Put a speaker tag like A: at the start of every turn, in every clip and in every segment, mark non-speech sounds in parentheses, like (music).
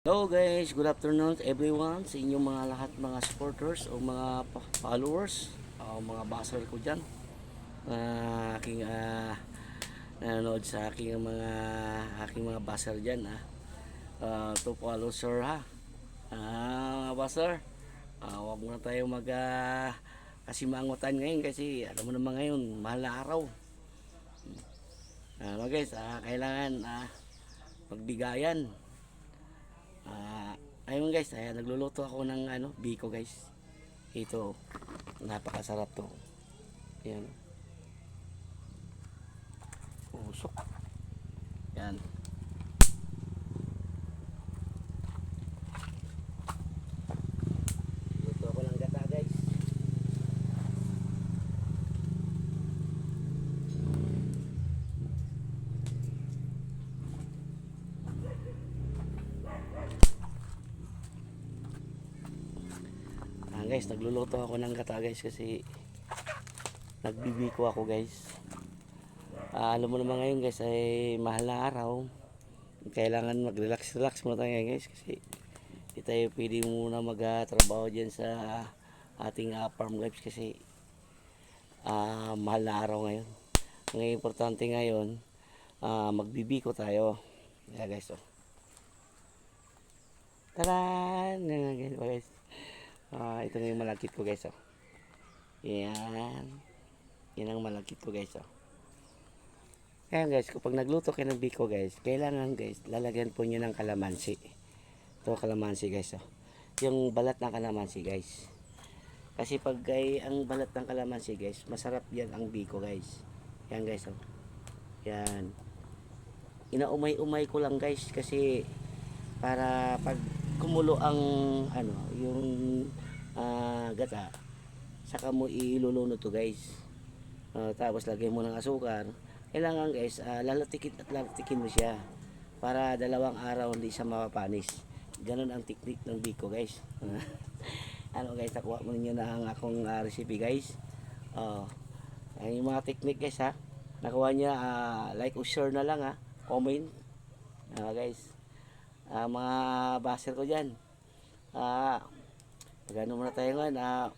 A: Hello guys, good afternoon everyone sa inyong mga lahat mga supporters o mga followers. O mga baser ko dyan. Na aking ah, nanonood sa aking mga aking mga baser dyan ah. Ah, to follow sir ha. Ah, mga baser ah, wag muna tayo mag ah, kasimangutan ngayon kasi alam mo naman ngayon mahal na araw. Mga guys ah, kailangan ah, magbigayan Ah, ayun guys, ayan, nagluluto ako ng ano, biko guys. Ito, napakasarap to. Ayan. Usok. Yan. Luto ako ng gata guys. Ah, guys, nagluluto ako ng gata guys kasi nagbibiko ako guys. Ah, alam mo naman ngayon guys ay mahal na araw. Kailangan mag-relax-relax muna tayo guys kasi di tayo pwede muna magtrabaho dyan sa ating ah, farm lives kasi ah, mahal na araw ngayon. Ang importante ngayon, ah, magbibiko tayo. Yeah, guys, oh. Taran! Yan, guys, guys. Ah, ito na yung malagkit ko guys oh. Yan. Yan ang malagkit ko guys oh. Ayan guys, kapag nagluto kayo ng biko guys, kailangan guys, lalagyan po nyo ng kalamansi. Ito kalamansi guys oh. Yung balat ng kalamansi guys. Kasi pag ay, ang balat ng kalamansi guys, masarap yan ang biko guys. Yan guys oh. Yan. Inaumay-umay ko lang guys kasi para pag kumulo ang ano yung ah, gata. Saka mo iluluno to guys. Ah, tapos lagyan mo ng asukar. Kailangan guys ah, lalatikin at lalatikin mo siya para dalawang araw hindi siya mapapanis. Ganun ang technique ng biko guys. (laughs) Ano guys nakuha mo ninyo na ang akong ah, recipe guys. Oh ay yung mga technique guys ha. Nakuha niya ah, like o share na lang ha. Comment. Ah, guys Ah, mga baser ko dyan. Ah, magano muna tayo ngayon. Ah,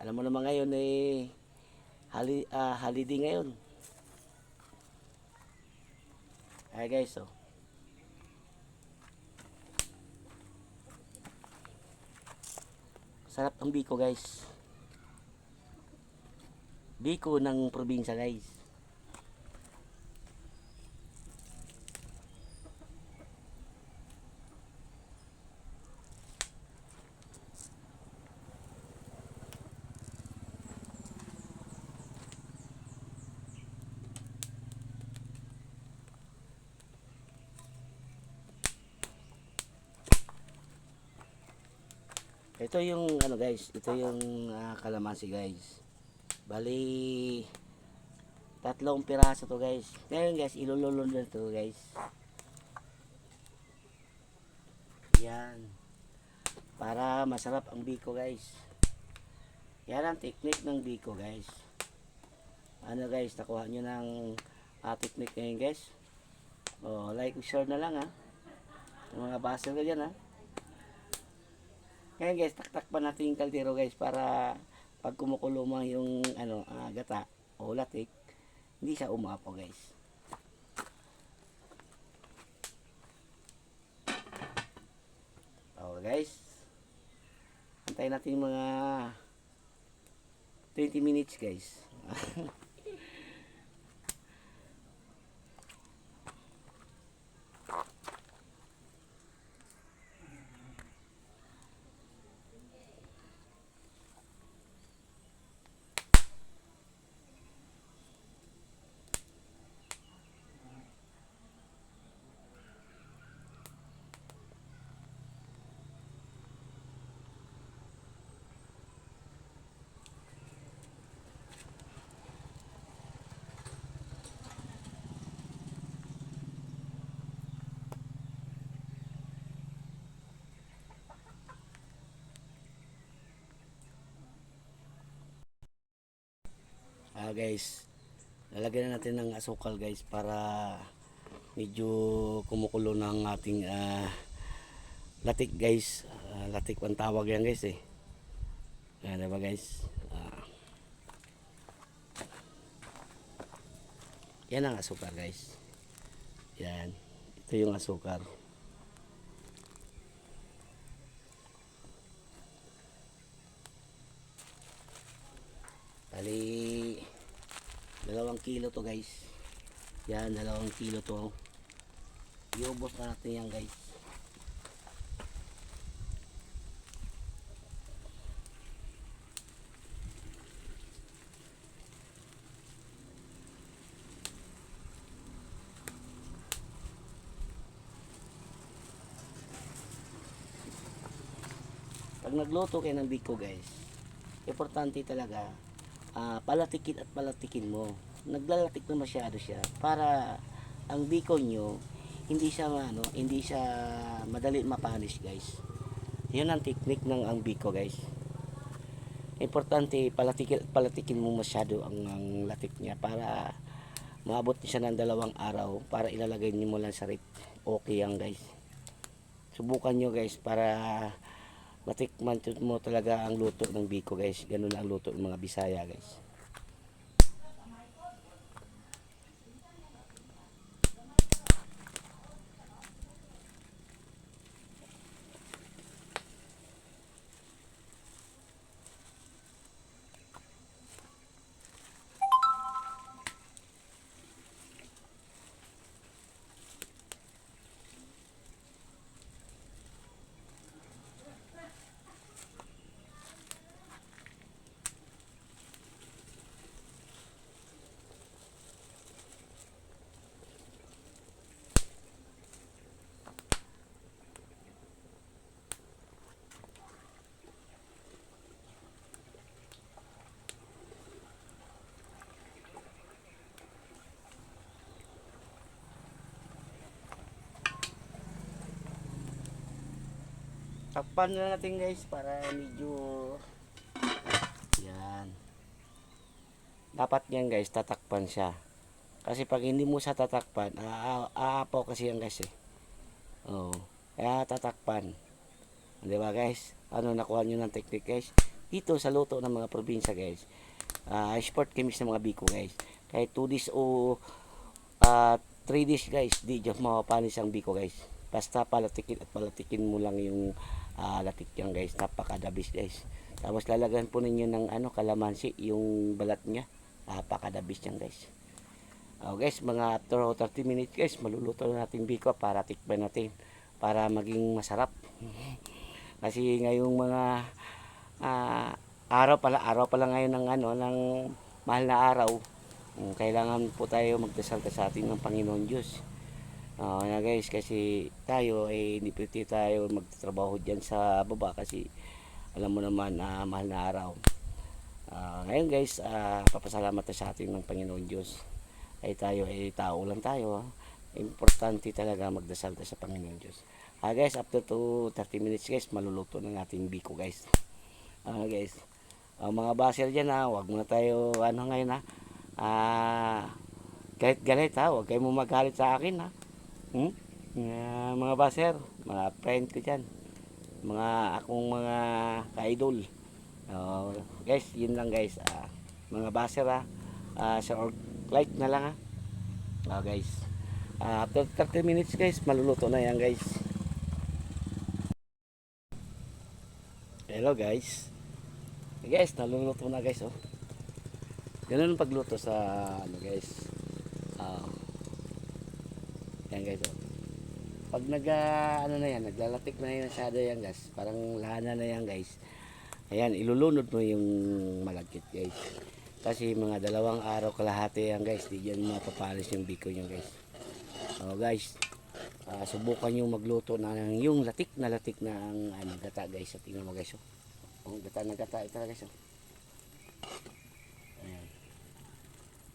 A: alam mo naman ngayon eh, hali, ah, holiday ngayon. Ay guys, oh. Sarap ang biko guys. Biko ng probinsya guys. Ito yung ano guys, ito yung ah, kalamansi guys. Bali tatlong piraso to guys. Ngayon guys, ilululun na to guys. Yan. Para masarap ang biko guys. Yan ang technique ng biko guys. Ano guys, nakuha nyo ng ah, technique ngayon guys. Oh, like, share na lang ha. Yung mga baser ka dyan ha. Ngayon guys, taktak pa natin yung kaldero guys para pag kumukulumang yung ano, ah, gata o latik, hindi siya umapo guys. Okay guys. Antayin natin mga 20 minutes guys. (laughs) Ah guys, lalagyan na natin ng asukal guys para medyo kumukulo ng ating ah, latik guys. Ah, latik ang tawag yan guys eh. Yan diba guys? Ah. yan ang asukar guys. Yan. Ito yung asukar. Bali, dalawang kilo to guys. Yan, dalawang kilo to. Iubos na natin yan guys. Pag nagluto kayo ng biko guys, importante talaga ah, palatikin at palatikin mo. Naglalatik na masyado siya para ang biko nyo hindi siya ano, hindi siya madali mapanis guys. 'Yun ang technique ng ang biko guys. Importante palatikin at palatikin mo masyado ang, ang latik niya para maabot niya ng dalawang araw para ilalagay niyo mo lang sa rip. Okay yan guys. Subukan nyo guys para matikman mo talaga ang luto ng biko guys. Ganun ang luto ng mga Bisaya guys. Takpan na natin guys para medyo yan. Dapat yan guys, tatakpan siya. Kasi pag hindi mo siya tatakpan, aa- aapaw kasi yan guys eh. Oo. Kaya tatakpan. Di ba guys? Ano nakuha nyo ng technique guys? Dito sa luto ng mga probinsya guys. ah sport chemist ng mga biko guys. Kahit 2 days o 3 days guys, di dyan mapapanis ang biko guys. Basta palatikin at palatikin mo lang yung ah, latik yan guys. Napakadabis guys. Tapos lalagyan po ninyo ng ano, kalamansi, yung balat niya. Napakadabis yan guys. Oh, guys, mga after 30 minutes guys, maluluto na natin biko para tikman natin para maging masarap. (laughs) Kasi ngayong mga ah, araw pala, araw pala ngayon ng ano, ng mahal na araw. Mm, Kailangan po tayo magdasal sa atin ng Panginoon Diyos. Oh, na guys, kasi tayo eh hindi pwede tayo magtatrabaho diyan sa baba kasi alam mo naman na mahal na araw. Ah, ngayon guys, ah, papasalamat sa atin ng Panginoon Diyos. Ay tayo ay tao lang tayo. ah. Importante talaga magdasal tayo sa Panginoon Diyos. Ah guys, after to 30 minutes guys, maluluto ng ating biko guys. Ah guys, ang mga baser dyan ha, wag muna tayo ano ngayon ha. Ah, galit galit ha, wag kayo magalit sa akin ha. Hmm? Ah, mga baser, mga friend ko dyan. Mga akong mga ka-idol. Oh, guys, yun lang guys. Ah, mga baser ha. Ah, sa org like na lang ha. Ah, guys. Ah, after 30 minutes guys, maluluto na yan guys. Hello guys. Guys, naluluto na guys oh. Ganun ang pagluto sa ano guys. Yan guys oh. Pag nag ah, ano na yan, naglalatik na yan masyado yan guys. Parang lahana na yan guys. Ayan, ilulunod mo yung malagkit guys. Kasi mga dalawang araw kalahati yan guys. Di yan mapapalis yung biko nyo guys. Oh guys, ah, subukan nyo magluto na ng yung latik na latik na ang ano, gata guys. At tingnan mo guys oh. Oh, gata na gata ito guys. Oh. Ayan.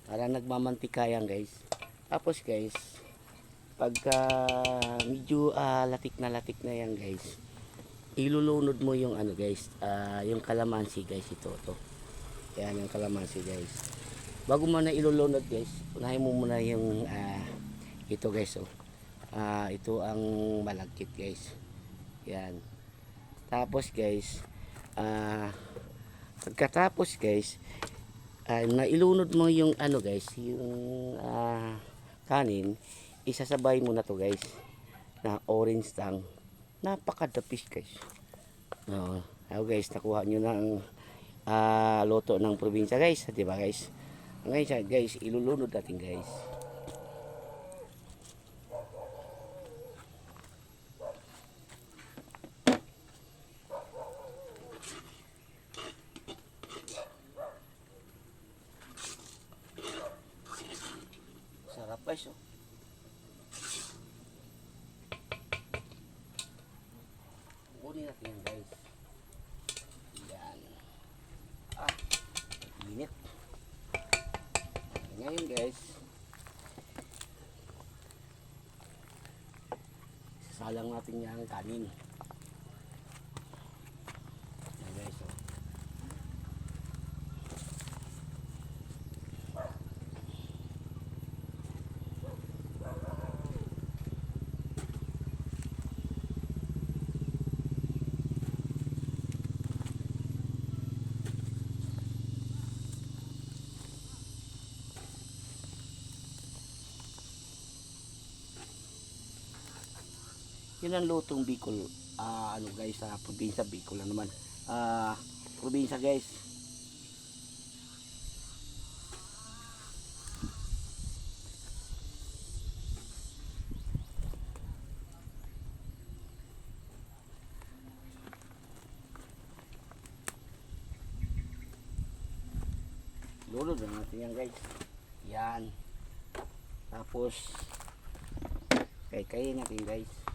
A: Para nagmamantika yan guys. Tapos guys, pagka medyo ah, latik na latik na yan guys, ilulunod mo yung ano guys, ah, yung kalamansi guys ito to. Yan yung kalamansi guys. Bago mo na ilulunod guys, unahin mo muna yung ah, ito guys oh. Ah, ito ang malagkit guys. Yan. Tapos guys, ah pagkatapos guys, ah, nailunod mo yung ano guys, yung ah, kanin, isasabay mo na to guys, na orange tang. Napakadapis guys. Oo. Ako guys, nakuha nyo ng ah, loto ng probinsya guys, di ba guys? Ngayon guys, ilulunod natin guys. Sarap guys oh. Kunin natin yan guys. Yan. Ah, init. Ngayon guys, sasalang natin yung kanin. Yan guys oh. Yun ang lutong Bicol. Ah, ano guys, sa probinsya Bicol lang naman. Ah, probinsya guys. Lulod na natin yan guys. Yan. Tapos, kay kain natin guys.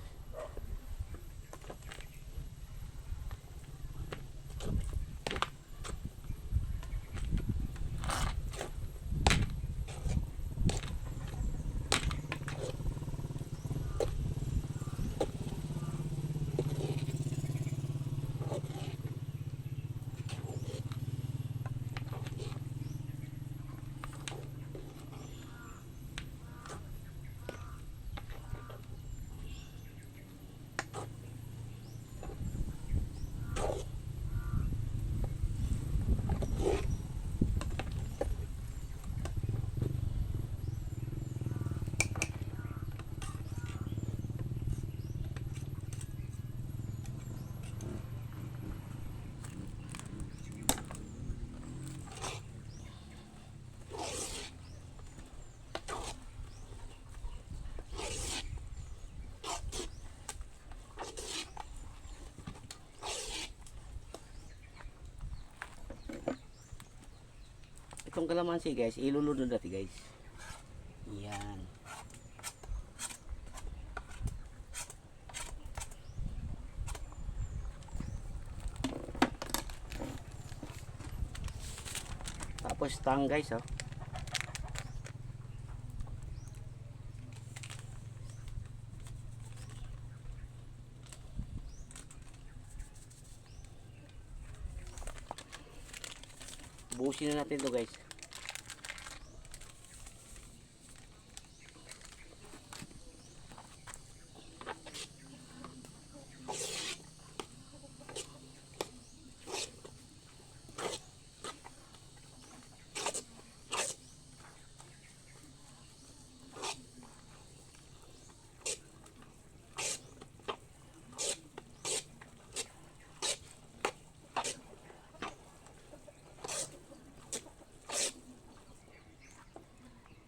A: Itong kalamansi guys, ilulunod natin guys. Yan. Tapos tang guys oh. Busin na natin to guys.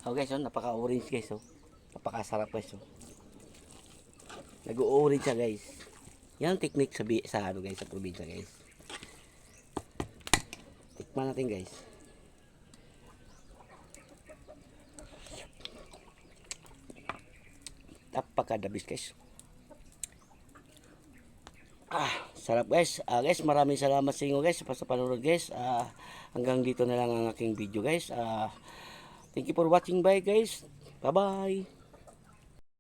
A: Oh guys, oh, napaka-orange guys, oh. Napakasarap guys, oh. Nag-orange siya guys. Yan ang technique sa, sa ano guys, sa probinsya guys. Tikman natin guys. Napakadabis guys. Ah, sarap guys. Ah, guys, maraming salamat sa inyo guys sa panonood guys. Ah, hanggang dito na lang ang aking video guys. Ah, Thank you for watching. Bye guys. Bye-bye.